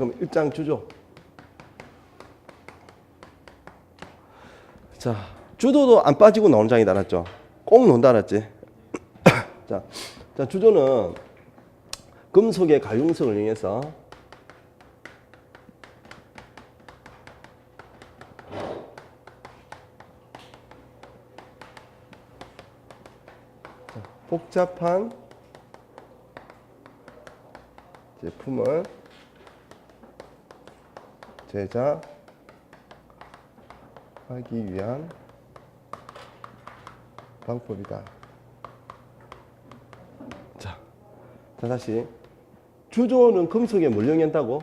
그럼 입장 주조. 자, 주도도 안 빠지고 나오는 장이다 알았죠? 꼭 논다 알았지? 자, 자, 주조는 금속의 가융성을 이용해서 자, 복잡한 제품을 제작하기 위한 방법이다. 자, 자 다시 주조는 금속에 뭘 이용한다고?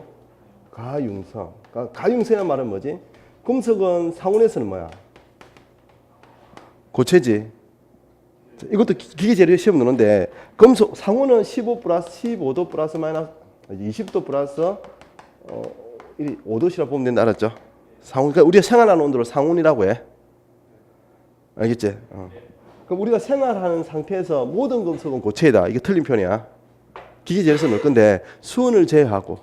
가융성. 그러니까 가융성이란 말은 뭐지? 금속은 상온에서는 뭐야? 고체지. 자, 이것도 기- 기계 재료 시험 넣는데 금속 상온은 15 플러스 15도 플러스 마이너스 20도 플러스 어, 5도시라 보면 된다 알았죠? 상온 그러니까 우리가 생활하는 온도를 상온이라고 해. 알겠지? 어. 그럼 우리가 생활하는 상태에서 모든 금속은 고체이다. 이게 틀린 표현이야. 기계 재료에서 넣을 건데 수온을 제외하고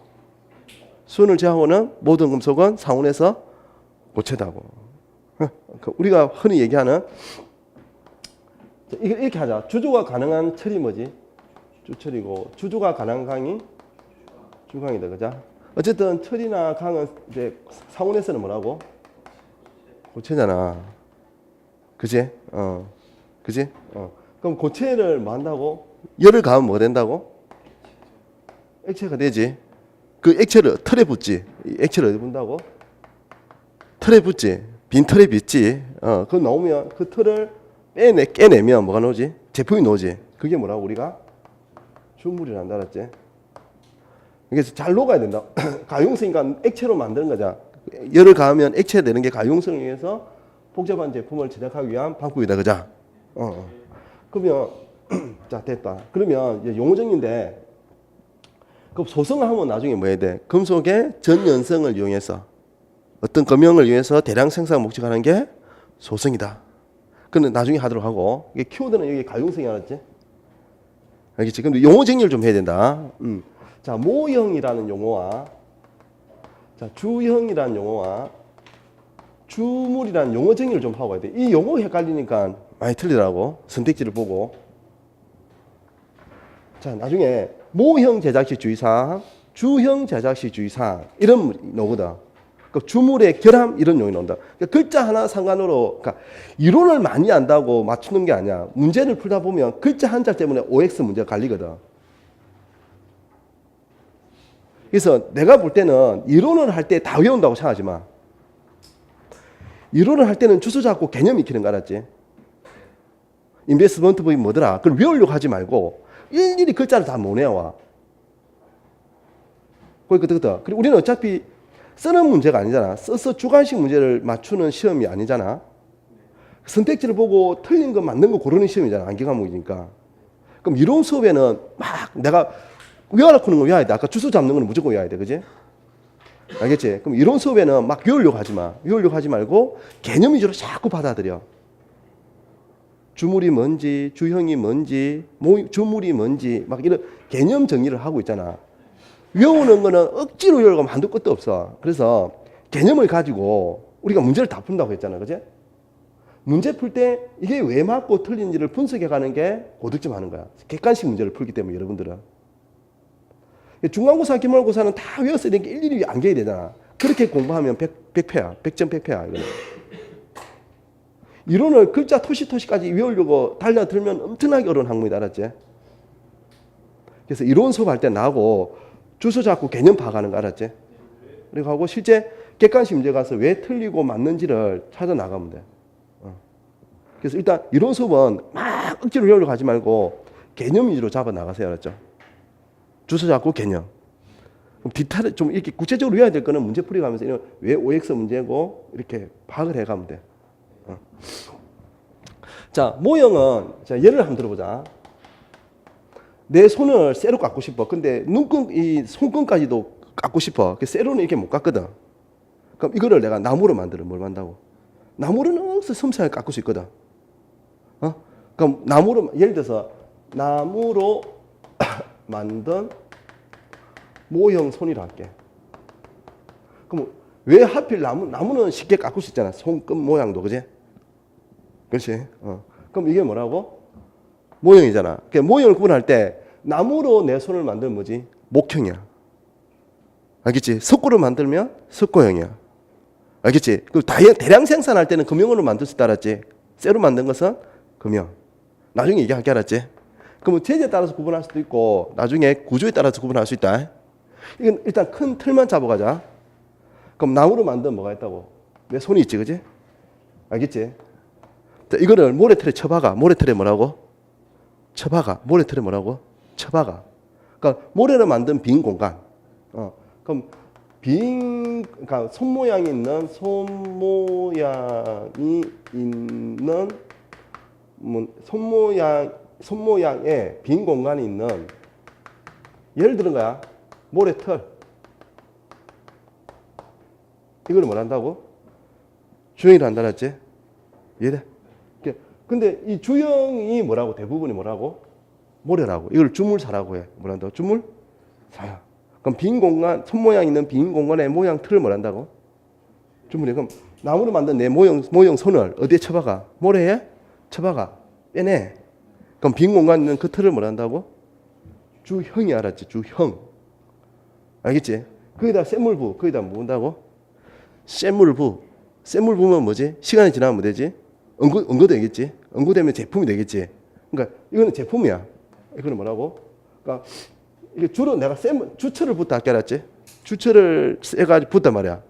수온을 제외하고는 모든 금속은 상온에서 고체다고. 어, 그 우리가 흔히 얘기하는 이렇게 하자. 주조가 가능한 철이 뭐지? 주철이고 주조가 가능한 강이 주강이다, 그죠? 어쨌든 철이나 강은 이제 상온에서는 뭐라고? 고체잖아. 그지? 어, 그지? 어. 그럼 고체를 뭐 한다고? 열을 가하면 뭐 된다고? 액체가 되지. 그 액체를 붓지. 이 액체를 어디 분다고? 틀에 붓지. 빈 틀에 빚지. 어, 그 나오면 그 틀을 빼내 깨내면 뭐가 나오지? 제품이 나오지. 그게 뭐라고 우리가 주물이란다 알았지? 그래서 잘 녹아야 된다. 가용성이니까 액체로 만드는 거자. 열을 가하면 액체 되는 게 가용성을 위해서 복잡한 제품을 제작하기 위한 방법이다, 그자? 어, 어. 그러면 자 됐다. 그러면 이제 용어 정리인데 그 소성을 하면 나중에 뭐 해야 돼? 금속의 전연성을 이용해서 어떤 금형을 이용해서 대량 생산 목적하는 게 소성이다. 그는 나중에 하도록 하고 이게 키워드는 여기 가용성이 알았지? 알겠지? 근데 용어 정리를 좀 해야 된다. 음. 자 모형이라는 용어와 자 주형이라는 용어와 주물이라는 용어 정리를 좀 하고 가야 돼. 이 용어 헷갈리니까 많이 틀리더라고. 선택지를 보고. 자 나중에 모형 제작시 주의사항, 주형 제작시 주의사항 이런 노거든. 그 주물의 결함 이런 용이 나온다. 그러니까 글자 하나 상관으로 그러니까 이론을 많이 안다고 맞추는 게 아니야. 문제를 풀다 보면 글자 한 자 때문에 OX 문제가 갈리거든. 그래서 내가 볼 때는 이론을 할 때 다 외운다고 생각하지 마. 이론을 할 때는 주소 잡고 개념 익히는 거 알았지? 인베스먼트 법이 뭐더라? 그걸 외우려고 하지 말고 일일이 글자를 다못 외워. 그러니까 그거다. 그리고 우리는 어차피 쓰는 문제가 아니잖아. 써서 주관식 문제를 맞추는 시험이 아니잖아. 선택지를 보고 틀린 거 맞는 거 고르는 시험이잖아. 안기 과목이니까. 그럼 이론 수업에는 막 내가 외워놓고 는거 외워야 돼. 아까 주소 잡는 거는 무조건 외워야 돼. 그지? 알겠지? 그럼 이론 수업에는 막 외우려고 하지 마. 외우려고 하지 말고 개념 위주로 자꾸 받아들여. 주물이 뭔지, 주형이 뭔지, 모, 주물이 뭔지, 막 이런 개념 정리를 하고 있잖아. 외우는 거는 억지로 외우고 한도 끝도 없어. 그래서 개념을 가지고 우리가 문제를 다 푼다고 했잖아. 그지? 문제 풀 때 이게 왜 맞고 틀린지를 분석해 가는 게 고득점 하는 거야. 객관식 문제를 풀기 때문에 여러분들은. 중간고사, 기말고사는 다 외웠어야 되는 게 일일이 안겨야 되잖아. 그렇게 공부하면 100, 100패야. 100점 100패야. 이거는. 이론을 글자 토시토시까지 외우려고 달려들면 엄청나게 어려운 학문이다. 알았지? 그래서 이론 수업할 때 나하고 주소 잡고 개념 파악하는 거 알았지? 그리고 하고 실제 객관식 문제 가서 왜 틀리고 맞는지를 찾아 나가면 돼. 어. 그래서 일단 이론 수업은 막 억지로 외우려고 하지 말고 개념 위주로 잡아 나가세요. 알았죠? 주소 잡고 개념. 디테일 좀 이렇게 구체적으로 외워야 될 거는 문제 풀이 가면서 이런 왜 OX 문제고 이렇게 파악을 해 가면 돼. 어. 자, 모형은 자, 예를 한번 들어보자. 내 손을 쇠로 깎고 싶어. 근데 눈금 이 손금까지도 깎고 싶어. 그 쇠로는 이렇게 못 깎거든. 그럼 이거를 내가 나무로 만들어 뭘 만다고? 나무로는 억수 섬세하게 깎을 수 있거든. 어? 그럼 나무로 예를 들어서 나무로 만든 모형 손이라 할게. 그럼 왜 하필 나무 나무는 쉽게 깎을 수 있잖아. 손끝 모양도 그지? 그렇지. 어. 그럼 이게 뭐라고? 모형이잖아. 그 모형을 구분할 때 나무로 내 손을 만들면 뭐지? 목형이야. 알겠지? 석고로 만들면 석고형이야. 알겠지? 그 대량 생산할 때는 금형으로 만들 수 있다 알았지? 쇠로 만든 것은 금형. 나중에 얘기할게 알았지? 그러면 재질에 따라서 구분할 수도 있고 나중에 구조에 따라서 구분할 수 있다. 이건 일단 큰 틀만 잡아가자. 그럼 나무로 만든 뭐가 있다고? 내 손이 있지, 그지? 알겠지? 자, 이거를 모래틀에 쳐박아. 모래틀에 뭐라고? 쳐박아. 모래틀에 뭐라고? 쳐박아. 그러니까 모래로 만든 빈 공간. 어. 그럼 빈, 그러니까 손 모양이 있는 손 모양이 있는 뭐, 손 모양 손 모양에 빈 공간이 있는 예를 들은 거야 모래틀 이걸 뭘 한다고? 주형이라 한다? 이해돼? 이렇게. 근데 이 주형이 뭐라고 대부분이 뭐라고? 모래라고 이걸 주물사라고 해 뭐란다고? 주물사야 그럼 빈 공간 손 모양 있는 빈 공간의 모양 틀을 뭐란다고? 주물이 그럼 나무로 만든 내 모형 모형 손을 어디에 쳐박아? 모래에 쳐박아 빼내 그럼 빈 공간 있는 그 틀을 뭐란다고? 주형이 알았지 주형 알겠지? 거기다 샘물부 거기다 뭐 한다고? 샘물부 샘물 부면 뭐지? 시간이 지나면 뭐 되지? 응고 응고 되겠지? 응고 되면 제품이 되겠지? 그러니까 이거는 제품이야. 이거는 뭐라고? 그러니까 이게 주로 내가 샘 주철을 붓다 할게 알았지? 주철을 세가지고 붓단 말이야.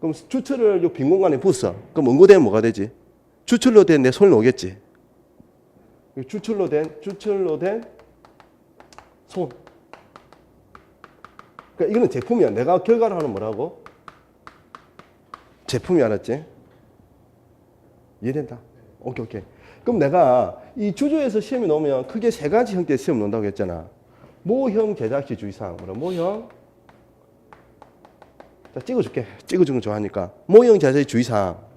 그럼 주철을 요 빈 공간에 붓어. 그럼 응고 되면 뭐가 되지? 주철로 된 내 손이 오겠지. 주철로 된 주철로 된 손. 그러니까 이거는 제품이야. 내가 결과를 하는 뭐라고? 제품이 알았지? 이해된다? 오케이, 오케이. 그럼 내가 이 주조에서 시험에 넣으면 크게 세 가지 형태의 시험 넣는다고 했잖아. 모형 제작시 주의사항. 모형. 자, 찍어줄게. 찍어주는 거 좋아하니까. 모형 제작시 주의사항.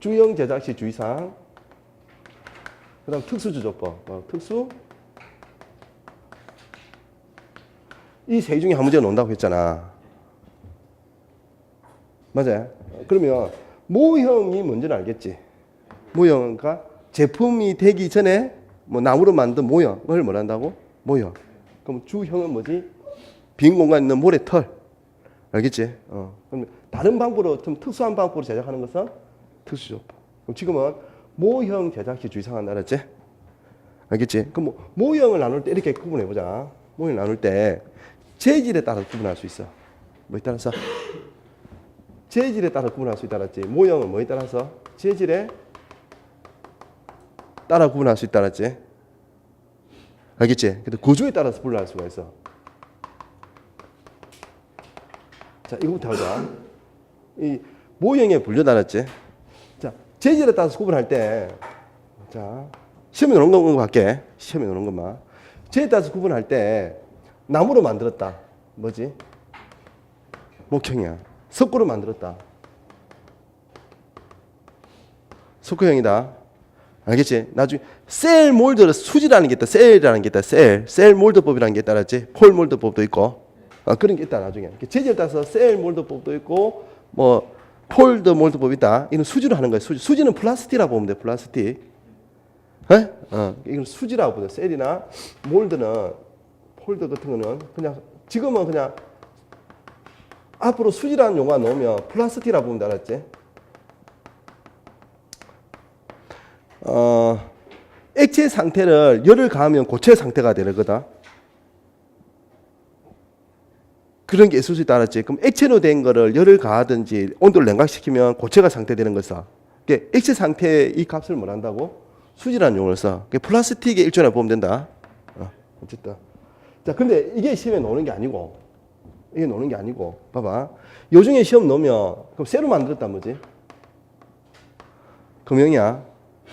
주형 제작 시 주의사항. 그 다음 특수주조법. 어, 특수. 이 세 중에 한 문제 논다고 했잖아. 맞아요. 그러면 모형이 뭔지는 알겠지. 모형과 제품이 되기 전에 뭐 나무로 만든 모형을 뭐란다고? 모형. 그럼 주형은 뭐지? 빈 공간 있는 모래털. 알겠지? 어. 그럼 다른 방법으로 좀 특수한 방법으로 제작하는 것은 특수조법. 그럼 지금은 모형 제작시 주의사항 알았지? 알겠지? 그럼 뭐 모형을 나눌 때 이렇게 구분해 보자. 모형 나눌 때 재질에 따라 구분할 수 있어. 뭐에 따라서? 재질에 따라 구분할 수 있다 알았지? 모형은 뭐에 따라서? 재질에 따라 구분할 수 있다 알았지? 알겠지? 근데 구조에 따라서 분류할 수가 있어. 자, 이거부터 하자. 이 모형의 분류다 알았지? 자, 재질에 따라서 구분할 때, 자, 시험에 놓은 거 갈게. 시험에 놓은 것만. 재질에 따라서 구분할 때, 나무로 만들었다. 뭐지? 목형이야. 석고로 만들었다. 석고형이다. 알겠지? 나중에 셀 몰드를 수지라는 게 있다. 셀이라는 게 있다. 셀. 셀 몰드법이라는 게 있다. 알았지? 폴 몰드법도 있고. 아, 그런 게 있다. 나중에. 재질에 따라서 셀 몰드법도 있고 뭐 폴드 몰드법이 있다. 이는 수지로 하는 거야. 수지. 수지는 플라스틱이라고 보면 돼. 플라스틱. 에? 어, 이건 수지라고 보죠. 셀이나 몰드는 폴더 같은 거는 그냥 지금은 그냥 앞으로 수지라는 용어 넣으면 플라스틱이라고 보면 돼, 알았지? 어, 액체 상태를 열을 가하면 고체 상태가 되는 거다. 그런 게 있을 수 있다, 알았지? 그럼 액체로 된 거를 열을 가하든지 온도를 냉각시키면 고체가 상태되는 걸 써. 그게 액체 상태의 이 값을 뭘 한다고? 수지라는 용어를 써. 그게 플라스틱의 일종이라고 보면 된다. 어, 어쨌든. 자, 근데 이게 시험에 나오는 게 아니고, 이게 노는 게 아니고, 봐봐. 요 중에 시험 넣으면, 그럼 쇠로 만들었단 뭐지? 금형이야.